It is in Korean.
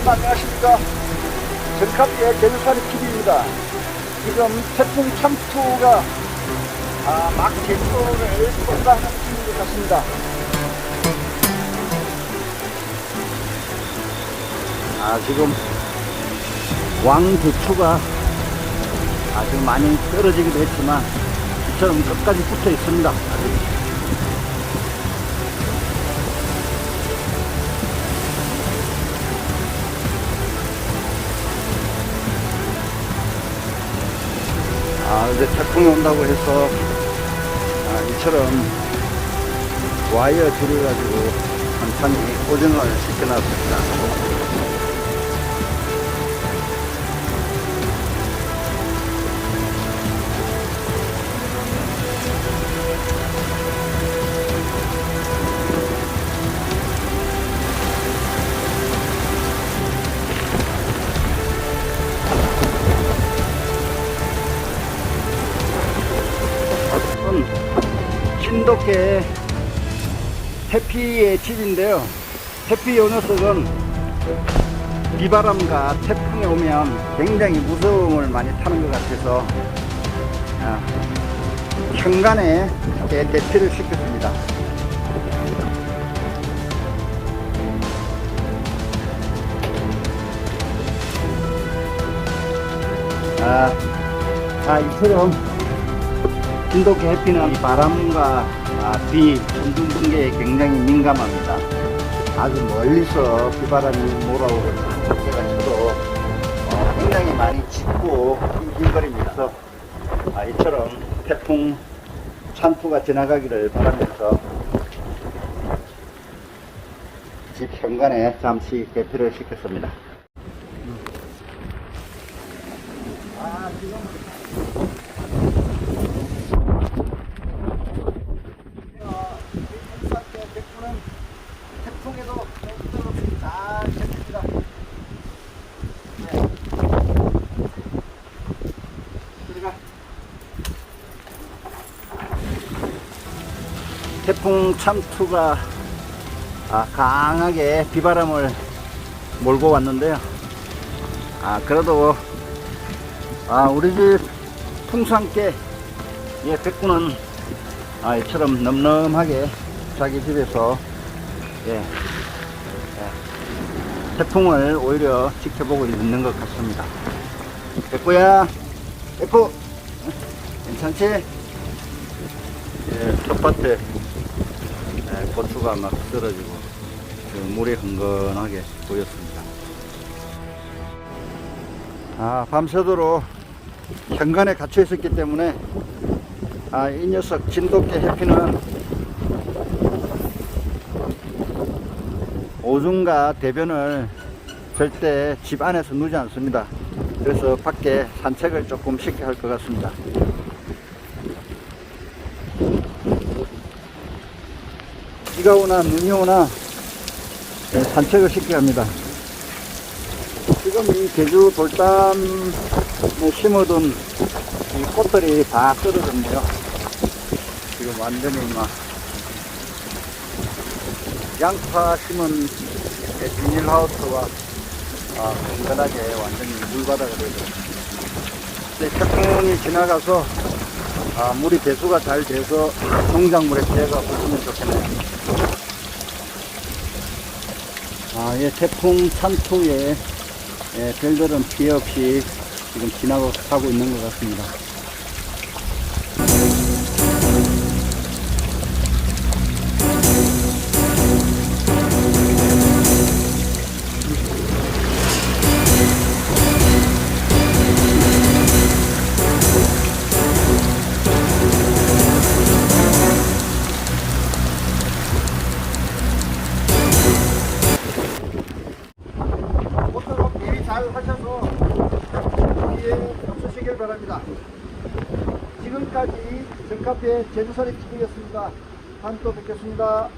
여러분 안녕하십니까? 전카피의 제주살이 TV입니다. 지금 태풍 참투가 아, 막 제주도를 통과하는 중인 것 같습니다. 아 지금 왕대추가 아주 많이 떨어지기도 했지만 이처럼 끝까지 붙어 있습니다 이제 태풍이 온다고 해서, 아, 이처럼 와이어 줄여가지고 천천히 고정을 시켜놨습니다. 신도계 해피의 집인데요. 해피 요 녀석은 비바람과 태풍이 오면 굉장히 무서움을 많이 타는 것 같아서 아, 현관에 대피를 시켰습니다. 아, 아 이처럼 해피는 이 바람과 아, 비, 천둥 번개에 굉장히 민감합니다. 아주 멀리서 비바람이 몰아오거나 제가 쳐도 어, 굉장히 많이 짙고 낑낑거립니다. 아, 이처럼 태풍 찬투가 지나가기를 바라면서 집 현관에 잠시 개피를 시켰습니다. 아, 지금 백분은 태풍에도 없이 잘 잡힙니다. 네. 들어가. 태풍 참투가 아, 강하게 비바람을 몰고 왔는데요. 아, 그래도 아, 우리 집 풍수함께 예, 백구는 아, 이처럼 넘넘하게 자기 집에서 예, 예, 태풍을 오히려 지켜보고 있는 것 같습니다. 백구야, 백구, 괜찮지? 예, 텃밭에 예, 고추가 막 떨어지고 그 물이 흥건하게 보였습니다. 아, 밤새도록 현관에 갇혀 있었기 때문에 아, 이 녀석 진돗개 해피는 오줌과 대변을 절대 집 안에서 누지 않습니다. 그래서 밖에 산책을 조금 시켜야 할것 같습니다. 비가 오나 눈이 오나 네, 산책을 시켜야 합니다. 지금 이 제주 돌담에 심어둔 이 꽃들이 다 떨어졌네요. 지금 완전히 막 양파 심은 비닐하우스와 아, 건전하게 완전히 물바다가 되죠. 이제 태풍이 지나가서 아, 물이 배수가 잘 돼서 농작물에 피해가 없으면 좋겠네요. 아, 예, 태풍 찬투에 예, 별다른 피해 없이 지금 지나고 가고 있는 것 같습니다. 지금까지 전카페 제주설의 TV였습니다. 다음 또 뵙겠습니다.